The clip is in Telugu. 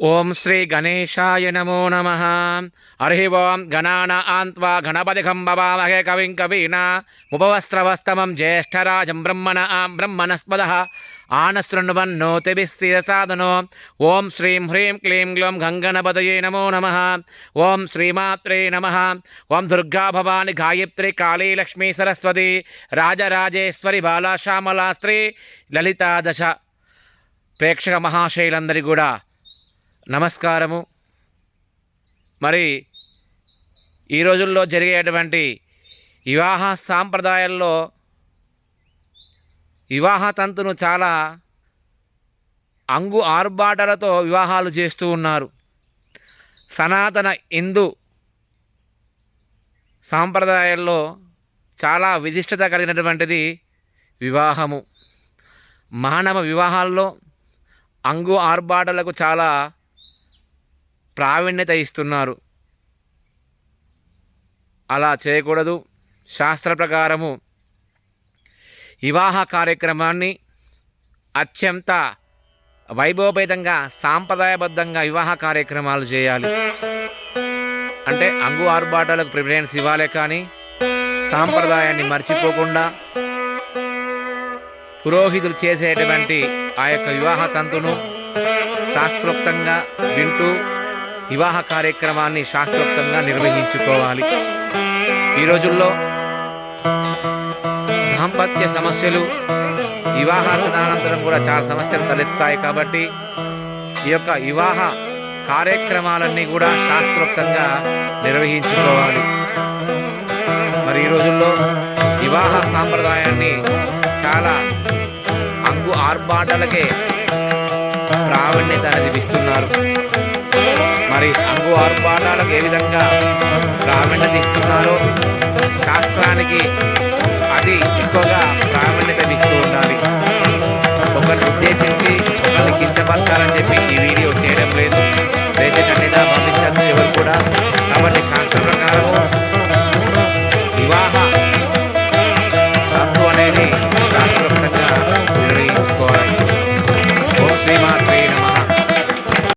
ఓం శ్రీ గణేశాయ నమో నమ. హరి ఓం గణాన ఆన్త్వా గణపతికం భవామహే కవిం కవీనా. ఉపవస్త్రవస్తమం జ్యేష్ఠరాజం బ్రహ్మణ ఆం బ్రహ్మణస్పద. ఆనశృణ్వన్నోతిభిస్సిరసాదనో ఓం శ్రీం హ్రీం క్లీం గ్లౌం గంగణపతయే నమో నమ. ఓం శ్రీమాత్రే నమ. ఓం దుర్గా భవాని గాయత్రి కాళీ లక్ష్మీ సరస్వతి. రాజరాజేశ్వరి బాలా శ్యామలా స్త్రీ లలితా ప్రేక్షక మహాశైలందరి కూడా నమస్కారము. మరి ఈ రోజుల్లో జరిగేటువంటి వివాహ సాంప్రదాయాల్లో వివాహ తంతును చాలా అంగు ఆర్భాటాలతో వివాహాలు చేస్తూ ఉన్నారు. సనాతన హిందూ సాంప్రదాయాల్లో చాలా విశిష్టత కలిగినటువంటిది వివాహము. మానవ వివాహాల్లో అంగు ఆర్భాటాలకు చాలా ప్రావీణ్యత ఇస్తున్నారు. అలా చేయకూడదు. శాస్త్ర ప్రకారము వివాహ కార్యక్రమాన్ని అత్యంత వైభవపేతంగా సాంప్రదాయబద్ధంగా వివాహ కార్యక్రమాలు చేయాలి. అంటే అంగు ఆర్భాటాలకు ప్రిఫరెన్స్ ఇవ్వాలే కానీ సాంప్రదాయాన్ని మర్చిపోకుండా పురోహితులు చేసేటువంటి ఆ యొక్క వివాహ తంతును శాస్త్రోక్తంగా వింటూ వివాహ కార్యక్రమాన్ని శాస్త్రోక్తంగా నిర్వహించుకోవాలి. ఈ రోజుల్లో దాంపత్య సమస్యలు వివాహాల ప్రధానంతరం కూడా చాలా సమస్యలు తలెత్తుతాయి కాబట్టి ఈ యొక్క వివాహ కార్యక్రమాలన్నీ కూడా శాస్త్రోక్తంగా నిర్వహించుకోవాలి. మరి ఈ రోజుల్లో వివాహ సాంప్రదాయాన్ని చాలా అంగు ఆర్భాటాలకే ప్రావీణ్యత అనేది ఇస్తున్నారు. మరి అమ్మవారు ఆర్భాటాలకు ఏ విధంగా ప్రావీణ్యత ఇస్తున్నారో శాస్త్రానికి అది ఎక్కువగా ప్రావీణ్యత ఇస్తూ ఉండాలి. ఒకరిని ఉద్దేశించి ఒకరిని కించపరచాలని చెప్పి ఈ వీడియో చేయడం లేదు. దయచేసి అన్నిదా పంపించద్దు ఎవరు కూడా కాబట్టి శాస్త్ర ప్రకారము